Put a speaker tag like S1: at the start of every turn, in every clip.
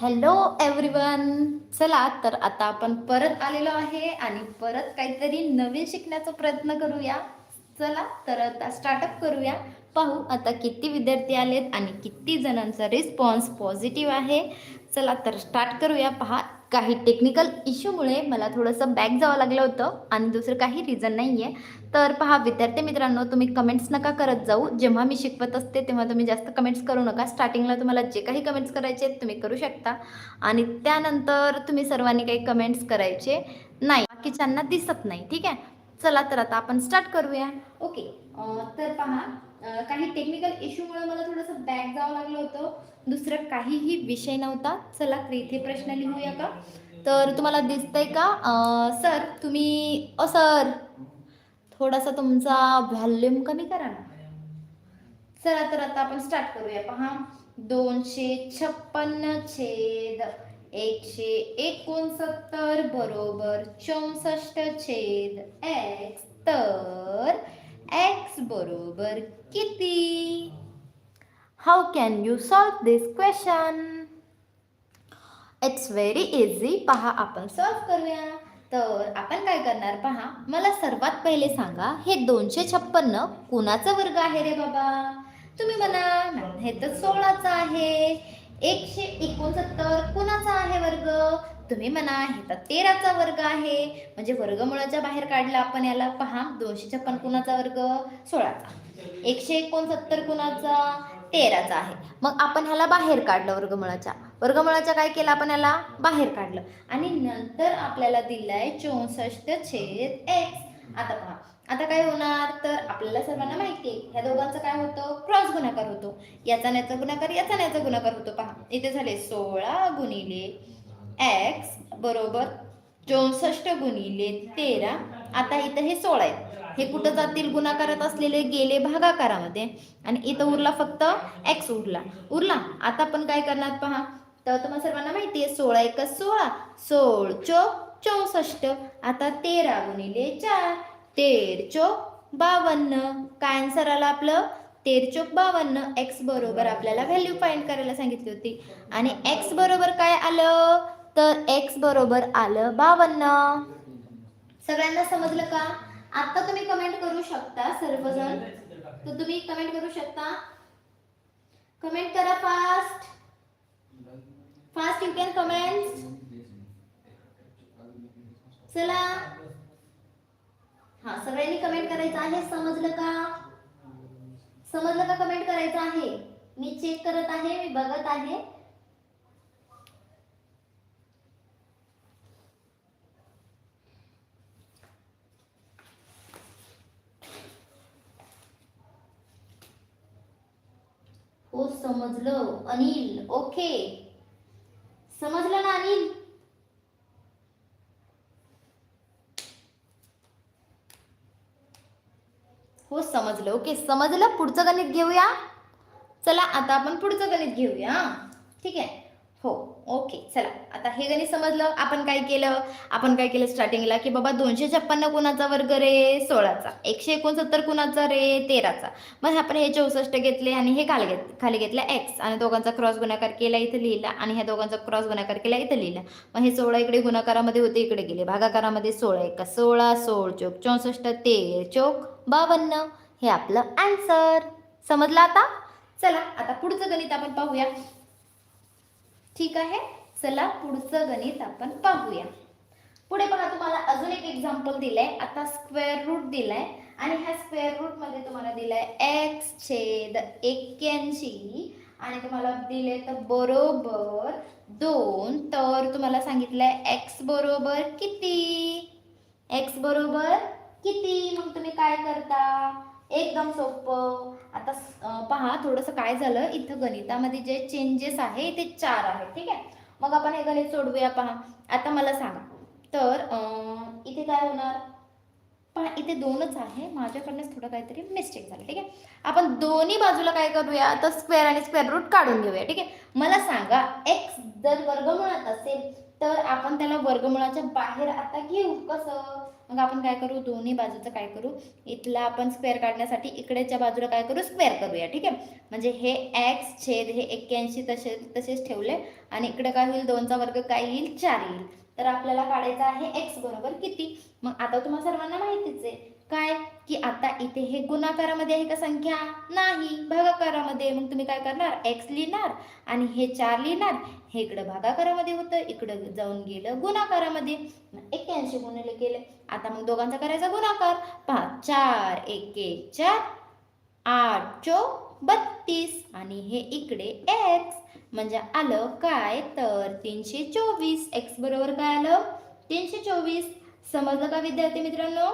S1: Hello everyone चला तर आता आपण परत आलेलो आहे आणि परत काहीतरी नवीन शिकण्याचा प्रयत्न करूया. चला तर आता स्टार्टअप करूया. पाहू आता किती विद्यार्थी आलेत आणि किती जणांचा रिस्पॉन्स पॉझिटिव्ह आहे. चला तर स्टार्ट करूया. पहा काही टेक्निकल इश्यूमुळे मला थोडंसं बॅक जावं लागलं होतं आणि दुसरं काही रिझन नाही आहे तर पहा विद्यार्थी मित्रांनो तुम्ही कमेंट्स नका करत जाऊ. जेव्हा मी शिकवत असते तेव्हा तुम्ही जास्त कमेंट्स करू नका. स्टार्टिंगला तुम्हाला जे काही कमेंट्स करायचे तुम्ही करू शकता. आणि त्यानंतर तुम्ही सर्वांनी काही कमेंट्स करायचे नाही. बाकीच्यांना दिसत नाही. ठीक आहे? चला तर आता आपण स्टार्ट करूया. ओके तर पहा काही टेक्निकल इश्यूमुळे मला थोडंसं बॅक जावं लागलं होतं. दुसरं काहीही विषय नव्हता. चला तर इथे प्रश्न लिहूया का? तर तुम्हाला दिसतंय का? सर तुम्ही अ सर थोडासा तुमचा व्हॉल्यूम कमी करा ना. चला तर आता आपण स्टार्ट करूया. पहा दोनशे छप्पन्न छेद एकशे एकोणसत्तर बरोबर चौसष्ट छेद एक्स तर एक्स बरोबर किती? How can you solve this question it's very easy पहा आपण सॉल्व करूया. तर आपण काय करणार पहा? मला सर्वात पहिले सांगा हे दोनशे छप्पन्न कुणाचा वर्ग आहे रे बाबा? तुम्ही म्हणा "मॅम, हे तर सोळाचा आहे. एकशे एकोणसत्तर कुणाचा आहे वर्ग? तुम्ही म्हणा हे तर तेराचा वर्ग आहे. म्हणजे वर्गमुळाच्या बाहेर काढला आपण याला. पहा दोनशे छप्पन कुणाचा वर्ग? सोळाचा. एकशे एकोणसत्तर कुणाचा? तेराचा आहे. मग आपण ह्याला बाहेर काढलं वर्गमुळाच्या. वर्गमुळाच्या काय केलं आपण याला? बाहेर काढलं. आणि नंतर आपल्याला दिलाय चौसष्ट छेद एक्स आता पहा. आता काय होणार? तर आपल्याला सर्वांना माहिती आहे. ह्या दोघांचं काय होतं? क्रॉस गुणाकार होतो. याचा न्याचा गुणाकार याचा न्याचा गुणाकार होतो. पहा. इथे झाले सोळा गुणिले एक्स बरोबर चौसष्ट गुणिले तेरा. आता इथं हे सोळा आहेत. हे कुठं जातील? गुणाकारात असलेले गेले भागाकारामध्ये. आणि इथं उरला फक्त एक्स उरला. उरला. आता आपण काय करणार पहा? तर तुम्हाला सर्वांना माहिती आहे सोळा एक सोळा. सोळ चोक चौसष्ट. आता तेरा गुणिले चार. तेर चोक बावन्न. काय आन्सर आला आपलं? तेर चोक बावन्न. एक्स बरोबर आपल्याला व्हॅल्यू फाइंड करायला सांगितली होती. आणि एक्स बरोबर काय आलं? तर एक्स बरोबर आलं बावन्न. सगळ्यांना समजलं का? आता तुम्ही कमेंट करू शकता सर्वजण. तर तुम्ही कमेंट करू शकता. कमेंट करा fast fast you can comment चला. हा सगळ्यांनी कमेंट करायचं आहे. समजलं का? समजलं का कमेंट करायचं आहे? मी चेक करत आहे मी बघत आहे. हो समजलं अनिल ओके. समजलं ना अनिल? हो समजलं ओके समजलं पुढचं गणित घेऊया. चला आता आपण पुढचं गणित घेऊया. हा? ठीक आहे? हो. ओके चला. आता हे गणित समजलं आपण काय केलं? आपण काय केलं स्टार्टिंगला? की बाबा दोनशे छप्पन्न कुणाचा वर्ग रे? सोळाचा. एकशे एकोणसत्तर कुणाचा रे? तेराचा. मग आपण हे चौसष्ट घेतले आणि हे खाली घेत खाली घेतलं एक्स आणि दोघांचा क्रॉस गुणाकार केला इथं लिहिला. आणि ह्या दोघांचा क्रॉस गुणाकार केला इथं लिहिला. मग हे सोळा इकडे गुणाकारामध्ये होते इकडे गेले. भागाकारामध्ये सोळा एका. सोळा सोळ चोक चौसष्ट तेर चोक बावन्न. हे आपलं आन्सर समजलं आता? चला आता पुढचं गणित आपण पाहूया. ठीक आहे? चला पुढचं गणित आपण पाहूया. पुढे बघा तुम्हाला अजून एक एक्झाम्पल दिलंय. आता स्क्वेअर रूट दिलाय आणि ह्या स्क्वेअर रूटमध्ये तुम्हाला दिलाय एक्स छेद एक्क्याऐंशी. आणि तुम्हाला दिले तर बरोबर दोन. तर तुम्हाला सांगितलंय एक्स बरोबर किती? एक्स बरोबर किती? मग तुम्ही काय करता? एकदम सोपं. आता पहा थोडंसं काय झालं. इथं गणितामध्ये जे चेंजेस आहे ते चार आहेत. ठीक आहे? मग आपण हे गणित सोडवूया पहा. आता मला सांगा. तर इथे काय होणार? पहा इथे दोनच आहे. माझ्याकडनंच थोडं काहीतरी मिस्टेक झालं. ठीक आहे? आपण दोन्ही बाजूला काय करूया? तर स्क्वेअर आणि स्क्वेअर रूट काढून घेऊया. ठीक आहे? मला सांगा एक्स जर वर्गमुळात असेल तर आपण त्याला वर्गमुळाच्या बाहेर आता घेऊ. कसं? मग आपण काय करू? दोन्ही बाजूचं काय करू? इथला आपण स्क्वेअर काढण्यासाठी इकडेच्या बाजूला काय करू? स्क्वेअर करूया ठीक आहे? म्हणजे हे एक्स छेद हे एक्क्याऐंशी तसे तसेच ठेवले आणि इकडे काय होईल? दोनचा वर्ग काय येईल? चार येईल. तर आपल्याला काढायचं आहे एक्स बरोबर किती? मग आता तुम्हाला सर्वांना माहितीच आहे. काय? की आता इथे हे गुणाकारामध्ये आहे का संख्या? नाही. भागाकारामध्ये. मग तुम्ही काय करणार? एक्स लिहिणार आणि हे चार लिहिणार. हे इकडं भागाकारामध्ये होतं इकडं जाऊन गेलं गुणाकारामध्ये. एक्क्याऐंशी गुणले केले. आता मग दोघांचा करायचा गुणाकार. पहा चार एक एक चार आठ चो बत्तीस. आणि हे इकडे एक्स म्हणजे आलं काय? तर तीनशे चोवीस. एक्स बरोबर काय आलं? तीनशे चोवीस. समजलं का विद्यार्थी मित्रांनो?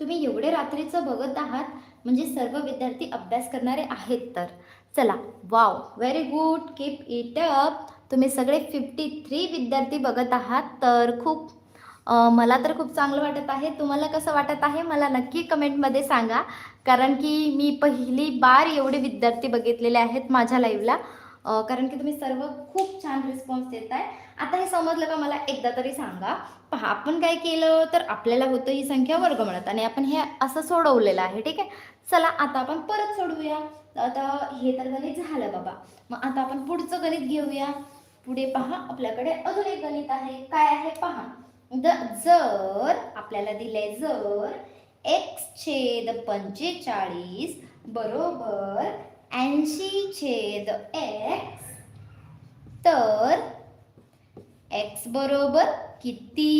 S1: तुम्ही एवढे रात्रीचं बघत आहात म्हणजे सर्व विद्यार्थी अभ्यास करणारे आहेत तर. चला wow very good keep it up तुम्ही सगळे फिफ्टी थ्री विद्यार्थी बघत आहात तर खूप मला तर खूप चांगलं वाटत आहे. तुम्हाला कसं वाटत आहे मला नक्की कमेंटमध्ये सांगा कारण की मी पहिली बार एवढे विद्यार्थी बघितलेले आहेत माझ्या लाईव्हला कारण की तुम्ही सर्व खूप छान रिस्पॉन्स देत आहे आता हे समजलं का मला एकदा तरी सांगा. पहा आपण काय केलं तर आपल्याला होतं ही संख्या वर्ग म्हणत आणि आपण हे असं सोडवलेलं आहे ठीक आहे? चला आता आपण परत सोडवूया. आता हे तर गणित झालं बाबा. मग आता आपण पुढचं गणित घेऊया. पुढे पहा आपल्याकडे अजून एक गणित आहे. काय आहे? पहा. द जर आपल्याला दिलंय जर एक्स छेद पंचेचाळीस बरोबर ऐंशी छेद एक्स तर एक्स बरोबर किती?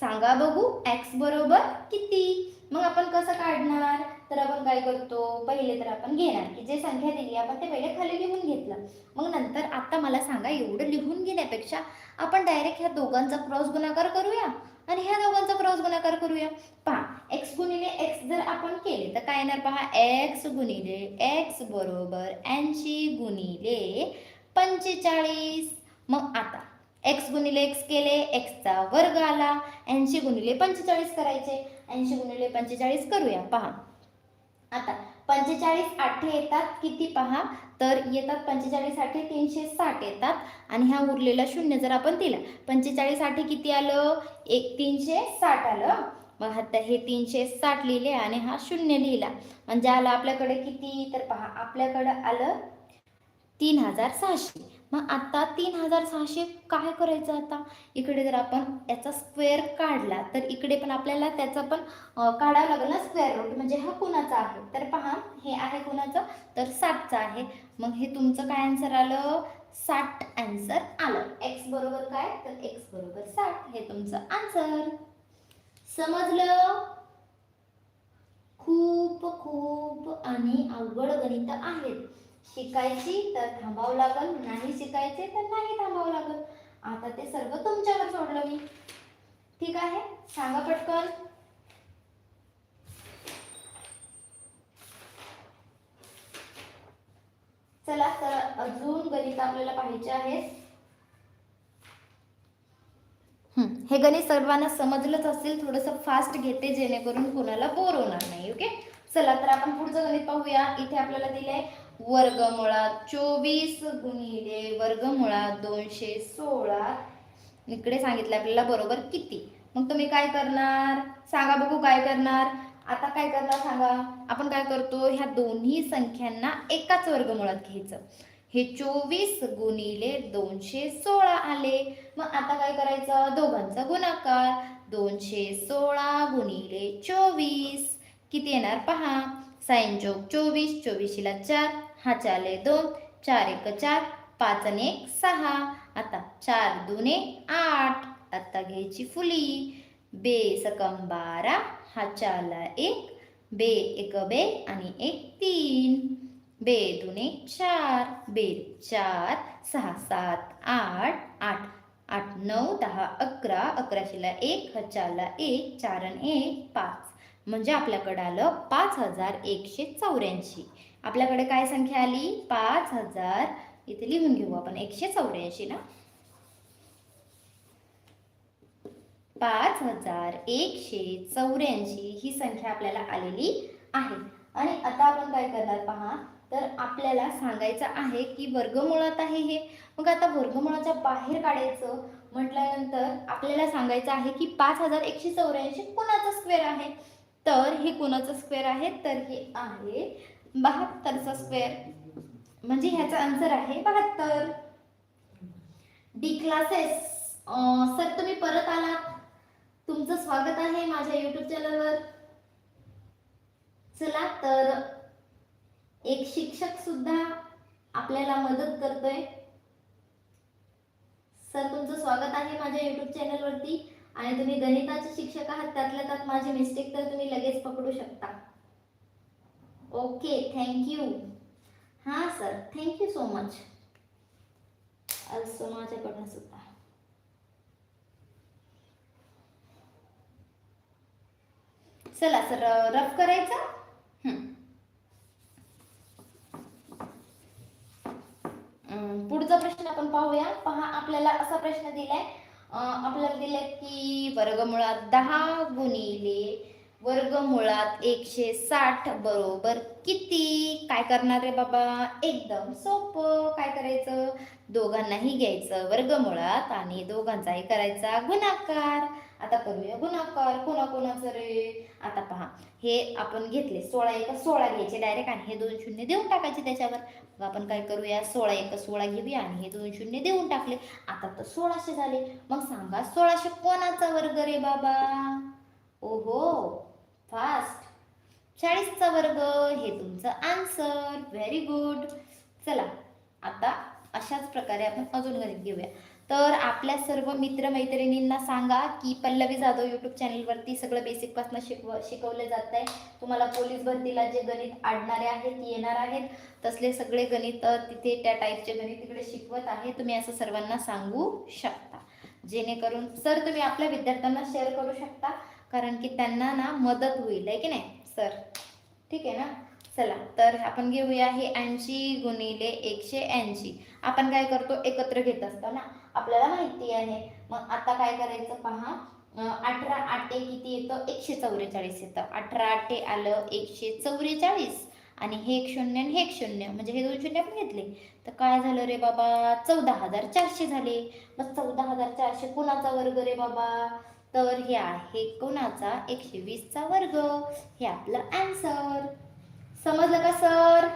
S1: सांगा बघू एक्स बरोबर किती? मग आपण कसं काढणार? तर आपण काय करतो? पहिले तर आपण घेणार की जे संख्या दिली आपण ते पहिले खाली लिहून घेतलं. मग नंतर आता मला सांगा एवढं लिहून घेण्यापेक्षा आपण डायरेक्ट ह्या दोघांचा क्रॉस गुणाकार करूया? आणि ह्या दोघांचा क्रॉस गुणाकार करूया? पहा एक्स गुणिले एक्स जर आपण केले तर काय येणार पहा? एक्स गुणिले एक्स बरोबर ऐंशी गुणिले पंचेचाळीस. मग आता एक्स गुणिले एक्स केले एक्सचा वर्ग आला ऐंशी गुणिले पंचेचाळीस करायचे. ऐंशी गुणिले पंचेचाळीस करूया पहा. आता पंचेचाळीस आठे येतात किती पहा? तर येतात पंचेचाळीस आठे तीनशे साठ येतात. आणि ह्या उरलेला शून्य जर आपण दिला पंचेचाळीस आठे किती आलं? एक तीनशे साठ आलं. मग आता हे तीनशे साठ लिहिले आणि हा शून्य लिहिला. म्हणजे आलं आपल्याकडे किती? तर पहा आपल्याकडं आलं तीन हजार सहाशे. मग आता तीन हजार सहाशे काय करायचं आता? इकडे जर आपण याचा स्क्वेअर काढला तर इकडे पण आपल्याला त्याचा पण काढावं लागेल ना स्क्वेअर रूट म्हणजे हा कुणाचा आहे? तर पहा हे आहे कुणाचं? तर सातचं आहे. मग हे तुमचं काय आन्सर आलं? साठ आन्सर आलं. एक्स बरोबर काय? तर एक्स बरोबर साठ हे तुमचं आन्सर समजलं? खूप खूप आणि अवघड गणित आहेत शिकायची तर थांबावं लागल नाही शिकायचे तर नाही थांबावं लागल. आता ते सर्व तुमच्यावर सोडलं मी. ठीक आहे? सांगा पटकन. चला तर अजून गणित आपल्याला पाहिजे आहेत हे गणित सर्वांना समजलंच असेल थोडंसं फास्ट घेते जेणेकरून कोणाला बोर होणार नाही ओके चला तर आपण पुढचं गणित पाहूया. इथे आपल्याला दिलंय वर्गमुळात चोवीस गुणिले वर्गमुळात दोनशे सोळा. इकडे सांगितलं आपल्याला बरोबर किती? मग तुम्ही काय करणार? सांगा बघू काय करणार. आता काय करणार सांगा? आपण काय करतो? ह्या दोन्ही संख्यांना एकाच वर्गमुळात घ्यायचं. हे चोवीस गुणिले दोनशे सोळा आले. मग आता काय करायचं? दोघांचा गुणाकार. दोनशे सोळा गुणिले चोवीस. किती येणार? पहा. साईन चोक चोवीस चोवीसला चार. हा चाले दोन चार एक चार पाच आणि एक सहा. आता चार दुने आठ. आता घ्यायची फुली. बे सकम बारा हा चाला एक. बे एक बे आणि एक तीन. बे दुने चार बे चार सहा सात आठ आठ. आठ नऊ दहा अकरा. अकराशेला एक हजारला एक चार आणि एक पाच. म्हणजे आपल्याकडे आलं पाच हजार एकशे चौऱ्याऐंशी. आपल्याकडे काय संख्या आली? पाच हजार. इथे लिहून घेऊ आपण. एकशे चौऱ्याऐंशी ना? पाच हजार एकशे चौऱ्याऐंशी ही संख्या आपल्याला आलेली आहे. आणि आता आपण काय करणार पहा? तर आपल्याला सांगायचं आहे की वर्गमुळात आहे हे. मग आता वर्गमुळाच्या बाहेर काढायचं म्हटल्यानंतर आपल्याला सांगायचं आहे की पाच हजार एकशे चौऱ्याऐंशी कोणाचा स्क्वेअर आहे? तर हे कोणाचं स्क्वेअर आहे? तर हे आहे बहात्तरचा स्क्वेअर म्हणजे ह्याचा आन्सर आहे बहात्तर. डी क्लासेस सर तुम्ही परत आलात. तुमचं स्वागत आहे माझ्या युट्यूब चॅनलवर चला तर एक शिक्षक सुद्धा आपल्याला मदत करतोय. सर तुमचं स्वागत आहे माझ्या युट्यूब चॅनलवरती आणि तुम्ही गणिताचे शिक्षक आहात त्यातल्या त्यात माझी मिस्टेक तर तुम्ही लगेच पकडू शकता. ओके थँक्यू हां sir thank you so much also माझ्याकडनं सुद्धा. चला सर रफ करायचा? पुढचा प्रश्न आपण पाहूया. पहा आपल्याला असा प्रश्न दिलाय. आपल्याला दिलाय की वर्गमुळात दहा गुणिले वर्गमुळात एकशे साठ बरोबर किती? काय करणार रे बाबा? एकदम सोपं. काय करायचं? दोघांनाही घ्यायचं वर्गमुळात आणि दोघांचाही करायचा गुणाकार. आता करूया गुणाकार. कोणाकोणाचं रे? आता पहा. हे आपण घेतले. सोळा एक सोळा घ्यायचे डायरेक्ट आणि हे दोन शून्य देऊन टाकायचे त्याच्यावर. मग आपण काय करूया? सोळा एक सोळा घेऊया आणि हे दोन शून्य देऊन टाकले. आता तर सोळाशे झाले. मग सांगा सोळाशे कोणाचा वर्ग रे बाबा? ओहो. फास्ट. चाळीसचा वर्ग हे तुमचं आन्सर. व्हेरी गुड चला आता अशाच प्रकारे आपण अजून गणित घेऊया. तर आपल्या सर्व मित्रमैत्रिणींना सांगा की पल्लवी जाधव यूट्यूब चॅनलवरती सगळं बेसिकपासून शिकव शिकवलं जात आहे तुम्हाला पोलीस भरतीला जे गणित आडणारे आहेत येणार आहेत. तसले सगळे गणित तिथे त्या टाईपचे गणित तिकडे शिकवत आहे. तुम्ही असं सर्वांना सांगू शकता. जेणेकरून सर तुम्ही आपल्या विद्यार्थ्यांना शेअर करू शकता. कारण की त्यांना ना मदत होईल आहे की नाही? सर ठीक आहे ना? चला तर आपण घेऊया हे ऐंशी गुणिले एकशे ऐंशी. आपण काय करतो? एकत्र घेत असतो ना? आपल्याला माहिती आहे. मग आता काय करायचं पहा? अठरा आटे किती येतं? एकशे चौवेचाळीस येतं. अठरा आटे आलं एकशे चौवेचाळीस. आणि हे एक शून्य आणि हे एक शून्य. म्हणजे हे दोन शून्य आपण घेतले. तर काय झालं रे बाबा? चौदा हजार चारशे झाले. मग चौदा हजार चारशे कोणाचा वर्ग रे बाबा? तर हे आहे कोणाचा? एकशे वीसचा वर्ग. हे आपलं आन्सर समजलं का सर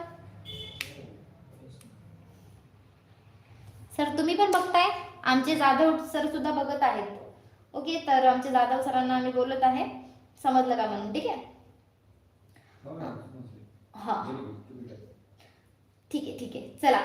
S1: सर तुम्ही पण बघताय? आमचे जाधव सर सुद्धा बघत आहेत. ओके तर आमचे जाधव सरांना आम्ही बोलत आहे. समजलं का म्हणून? ठीक आहे? हा. ठीक आहे ठीक आहे. चला.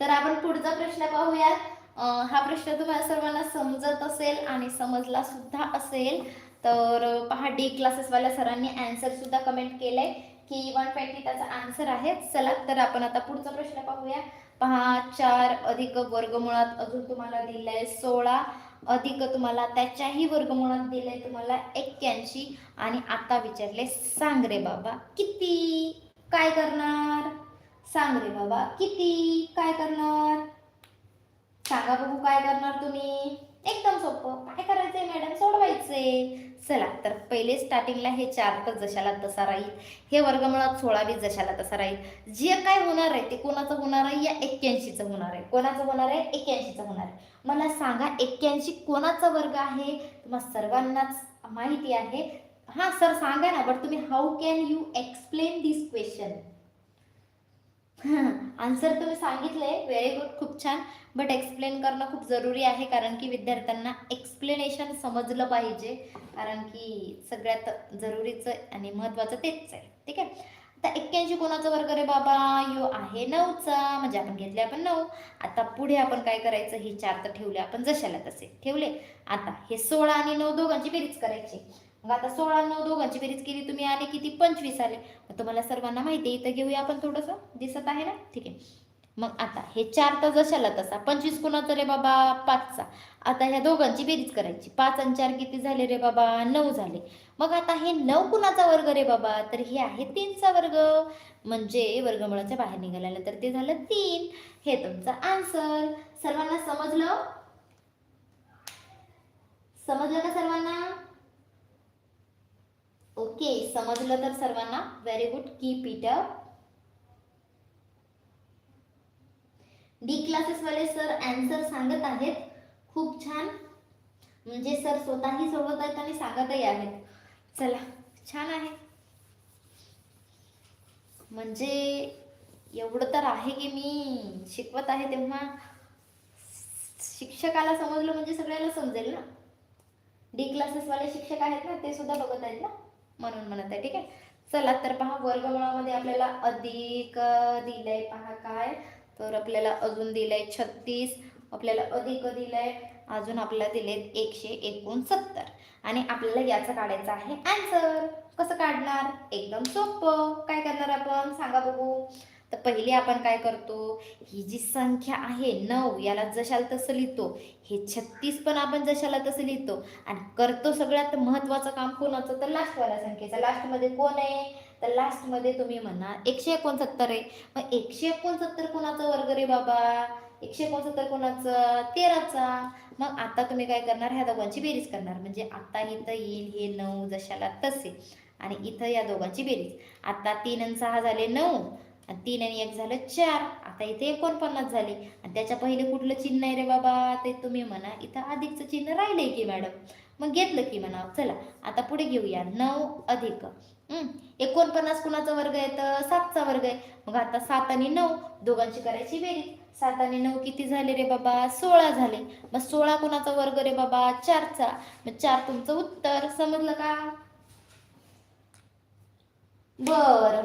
S1: तर आपण पुढचा प्रश्न पाहूयात. हा प्रश्न तुम्हाला सर्वांना समजत असेल आणि समजला सुद्धा असेल तर पहा डी क्लासेसवाल्या सरांनी आन्सर सुद्धा कमेंट केलंय की वन ट्वेंटी त्याचा आन्सर आहे. चला तर आपण आता पुढचा प्रश्न पाहूया. पहा चार अधिक वर्गमुळात अजून तुम्हाला दिलंय सोळा अधिक तुम्हाला त्याच्याही वर्गमुळात दिलंय तुम्हाला एक्क्याऐंशी आणि आता विचारले सांग रे बाबा किती? काय करणार? सांग रे बाबा किती? काय करणार? सांगा बघू काय करणार तुम्ही? एकदम सोपं. काय करायचंय मॅडम सोडवायचंय. चला तर पहिले स्टार्टिंगला हे चार तर जशाला तसा राहील. हे वर्गमुळात सोळावी जशाला तसा राहील. जे काय होणार आहे ते कोणाचं होणार आहे? या एक्क्याऐंशीचं होणार आहे. कोणाचं होणार आहे? एक्क्याऐंशीचं होणार आहे. मला सांगा एक्क्याऐंशी कोणाचा वर्ग आहे? तुम्हाला सर्वांनाच माहिती आहे. हां सर सांगा ना बट तुम्ही how can you explain this question answer तुम्ही सांगितले व्हेरी गुड खूप छान. बट एक्सप्लेन करणं खूप जरुरी आहे कारण की विद्यार्थ्यांना एक्सप्लेनेशन समजलं पाहिजे. कारण की सगळ्यात जरुरीचं आणि महत्त्वाचं तेच आहे. ठीक आहे? आता एक्क्याऐंशी कोणाचा वर्ग रे बाबा? यो आहे नऊचा. म्हणजे आपण घेतले आपण नऊ. आता पुढे आपण काय करायचं? हे चार तर ठेवले आपण जशाला तसे. ठेवले? आता हे सोळा आणि नऊ दोघांची बेरीज करायची. मग आता सोळा नऊ दोघांची बेरीज केली तुम्ही आले किती? पंचवीस आले. मग तुम्हाला सर्वांना माहिती आहे इथं घेऊया आपण थोडंसं. दिसत आहे ना? ठीक आहे. मग आता हे चार तर जशाला तसा. पंचवीस कुणाचा रे बाबा? पाचचा. आता ह्या दोघांची बेरीज करायची. पाच आणि चार किती झाले रे बाबा? नऊ झाले. मग आता हे नऊ कुणाचा वर्ग रे बाबा? तर हे आहे तीनचा वर्ग. म्हणजे वर्गमुळाच्या बाहेर निघाल्यानंतर ते झालं तीन. हे तुमचं आन्सर. सर्वांना समजलं? समजलं का सर्वांना? ओके समजलं तर सर्वांना. Very good keep it up D क्लासेसवाले sir answer सांगत आहेत. खूप छान. म्हणजे सर स्वतःही सोडवत आहेत आणि सांगतही आहेत. चला छान आहे. म्हणजे एवढं तर आहे की मी शिकवत आहे तेव्हा शिक्षकाला समजलं म्हणजे सगळ्याला समजेल ना? डी क्लासेसवाले शिक्षक आहेत ना ते सुद्धा बघत आहेत ना? म्हणून म्हणत आहे ठीक आहे? चला तर पहा वर्गमुळामध्ये आपल्याला अधिक दिलंय पहा काय? तर आपल्याला अजून दिलंय छत्तीस आपल्याला अधिक दिलंय अजून आपल्याला दिलेत एकशे एकोणसत्तर. आणि आपल्याला याचं काढायचं आहे आन्सर कसं काढणार? एकदम सोपं. काय करणार आपण? सांगा बघू. तर पहिले आपण काय करतो ही जी संख्या आहे नऊ याला जशाला तसं लिहितो. हे छत्तीस पण आपण जशाला तसं लिहितो. आणि करतो सगळ्यात महत्वाचं काम कोणाचं? तर लास्टवाल्या संख्येचं. लास्टमध्ये कोण आहे? तर लास्टमध्ये तुम्ही म्हणा एकशे एकोणसत्तर आहे. मग एकशे एकोणसत्तर कोणाचा वर्ग रे बाबा? एकशे एकोणसत्तर कोणाचं? तेराचा. मग आता तुम्ही काय करणार? ह्या दोघांची बेरीज करणार. म्हणजे आता इथं येईल हे नऊ जशाला तसे. आणि इथं या दोघांची बेरीज. आता तीन आणि सहा झाले नऊ. आणि तीन आणि एक झालं चार. आता इथे एकोणपन्नास झाले. आणि त्याच्या पहिले कुठलं चिन्ह आहे रे बाबा? ते तुम्ही म्हणा. इथं अधिकचं चिन्ह राहिलंय की मॅडम? मग घेतलं की म्हणा. चला आता पुढे घेऊया. नऊ अधिक. एकोणपन्नास कुणाचा वर्ग आहे? तर सातचा वर्ग आहे. मग आता सात आणि नऊ दोघांची करायची बेरीज. सात आणि नऊ किती झाले रे बाबा? सोळा झाले. मग सोळा कुणाचा वर्ग रे बाबा? चारचा. मग चार तुमचं उत्तर. समजलं का? बर.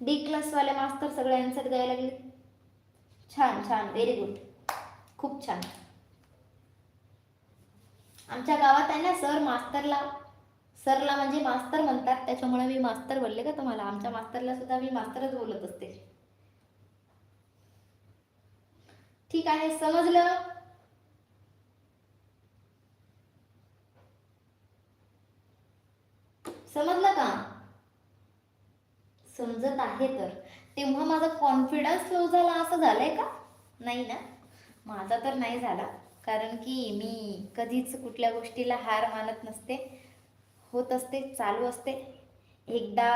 S1: डी क्लासवाले मास्तर सगळे आन्सर द्यायला लागले. छान छान. व्हेरी गुड खूप छान. आमच्या गावात आहे ना सर मास्तरला सरला म्हणजे मास्तर म्हणतात. त्याच्यामुळे मी मास्तर बोलले का तुम्हाला? आमच्या मास्तरला सुद्धा मी मास्तरच बोलत असते. ठीक आहे समजलं? समजलं का? समजत आहे तर. तेव्हा माझा कॉन्फिडन्स लो झाला असं झालंय का? नाही ना. माझा तर नाही झाला. कारण की मी कधीच कुठल्या गोष्टीला हार मानत नसते. होत असते चालू असते. एकदा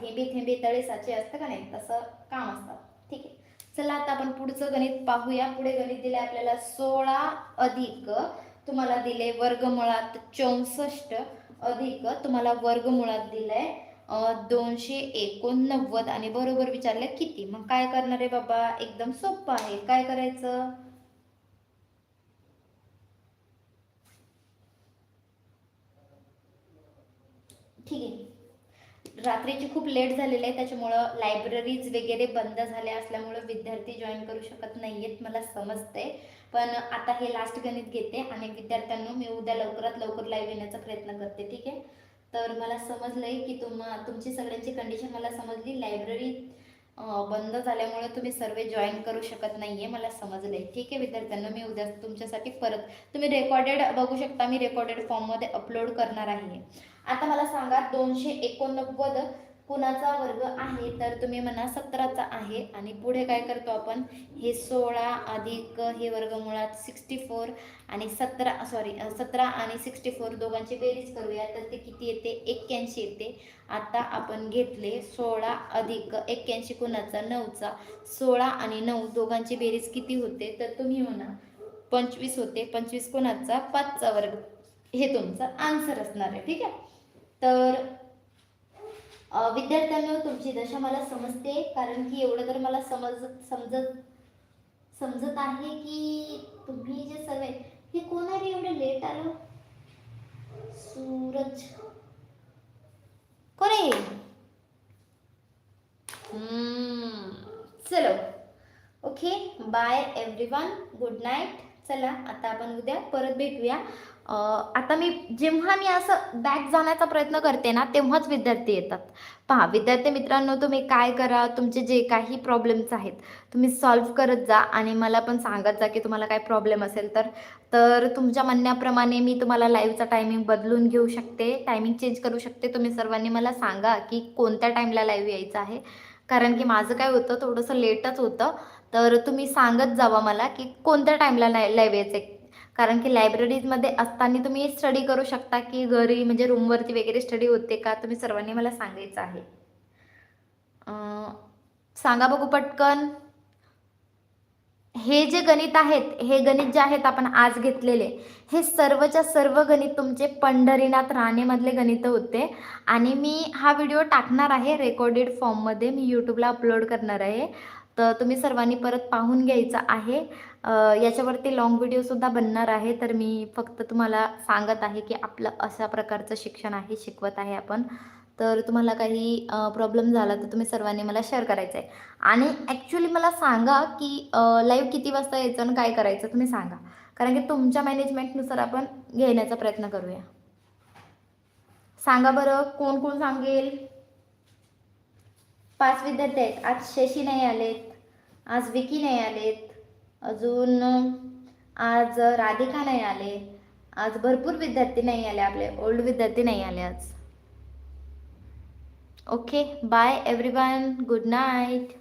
S1: थेंबे थेंबे तळे साचे असतं का नाही तसं काम असतं. ठीक आहे. चला आता आपण पुढचं गणित पाहूया. पुढे गणित दिले आपल्याला सोळा अधिक तुम्हाला दिले वर्गमुळात चौसष्ट अधिक तुम्हाला वर्गमुळात दिलंय दोनशे एकोणनव्वद आणि बरोबर विचारले किती? मग काय करणार आहे बाबा? एकदम सोपं आहे. काय करायचं? ठीक आहे. रात्रीची खूप लेट झालेली आहे त्याच्यामुळं लायब्ररीज वगैरे बंद झाल्या असल्यामुळं विद्यार्थी जॉईन करू शकत नाही आहेत मला समजते पण आता हे लास्ट गणित घेते आणि विद्यार्थ्यांना मी उद्या लवकरात लवकर लाईव्ह येण्याचा प्रयत्न करते ठीक आहे? तर मला समजलंय की तुम्हा तुमची सगळ्यांची कंडिशन मला समजली. लायब्ररी बंद झाल्यामुळे तुम्ही सर्व जॉईन करू शकत नाही आहे मला समजलं आहे ठीक आहे विद्यार्थ्यांना मी उद्या तुमच्यासाठी परत तुम्ही रेकॉर्डेड बघू शकता मी रेकॉर्डेड फॉर्ममध्ये अपलोड करणार आहे. आता मला सांगा दोनशे एकोणनव्वद कुणाचा वर्ग आहे तर तुम्ही म्हणा सतराचा आहे. आणि पुढे काय करतो आपण? हे सोळा अधिक हे वर्गमुळात सिक्स्टी फोर आणि सतरा सॉरी सतरा आणि सिक्स्टी फोर दोघांची बेरीज करूया. तर ते किती येते? एक्क्याऐंशी येते. आता आपण घेतले सोळा अधिक एक्क्याऐंशी कुणाचा? नऊचा. सोळा आणि नऊ दोघांची बेरीज किती होते? तर तुम्ही म्हणा पंचवीस होते. पंचवीस कोणाचा? पाचचा वर्ग. हे तुमचं आन्सर असणार आहे. ठीक आहे? तर विद्यार्थ्यांनो तुमची दशा मला समजते कारण की एवढं तर मला समज समजत समजत आहे की तुम्ही जे सर्व हे कोण आहे एवढे एवढं लेट आलं? सूरज. कोण आहे? चलो. Okay bye everyone good night चला आता आपण उद्या परत भेटूया. आता मी जेव्हा मी असं बॅक जाण्याचा प्रयत्न करते ना तेव्हाच विद्यार्थी येतात. पहा विद्यार्थी मित्रांनो तुम्ही काय करा तुमचे जे काही प्रॉब्लेम्स आहेत तुम्ही सॉल्व्ह करत जा आणि मला पण सांगत जा की तुम्हाला काय प्रॉब्लेम असेल तर. तर तुमच्या म्हणण्याप्रमाणे मी तुम्हाला लाईव्हचा टायमिंग बदलून घेऊ शकते. टायमिंग चेंज करू शकते. तुम्ही सर्वांनी मला सांगा की कोणत्या टाईमला लाईव्ह यायचं आहे. कारण की माझं काय होतं थोडंसं लेटच होतं. तर तुम्ही सांगत जावा मला की कोणत्या टाईमला लाय लाईव्ह यायचं आहे? कारण की लायब्ररीजमध्ये असताना तुम्ही स्टडी करू शकता की घरी म्हणजे रूमवरती वगैरे स्टडी होते का? तुम्ही सर्वांनी मला सांगायचं आहे. सांगा बघू पटकन. हे जे गणित आहेत हे गणित जे आहेत आपण आज घेतलेले हे सर्वच्या सर्व गणित तुमचे पंढरीनाथ राणेमधले गणित होते. आणि मी हा व्हिडिओ टाकणार आहे रेकॉर्डेड फॉर्ममध्ये मी यूट्यूबला अपलोड करणार आहे. तर तुम्ही सर्वांनी परत पाहून घ्यायचं आहे. याच्यावरती लॉंग व्हिडिओसुद्धा बनणार आहे. तर मी फक्त तुम्हाला सांगत आहे की आपलं अशा प्रकारचं शिक्षण आहे शिकवत आहे आपण. तर तुम्हाला काही प्रॉब्लेम झाला तर तुम्ही सर्वांनी मला शेअर करायचं आहे आणि ॲक्च्युली मला सांगा की लाईव्ह किती वाजता यायचं आणि काय करायचं तुम्ही सांगा. कारण की तुमच्या मॅनेजमेंटनुसार आपण घेण्याचा प्रयत्न करूया. सांगा बरं कोण कोण सांगेल? पाच विद्यार्थी आहेत. आज शशी नाही आलेत आज विकी नाही आलेत अजून आज राधिका नाही आले आज भरपूर विद्यार्थी नाही आले आपले ओल्ड विद्यार्थी नाही आले आज. Okay bye everyone good night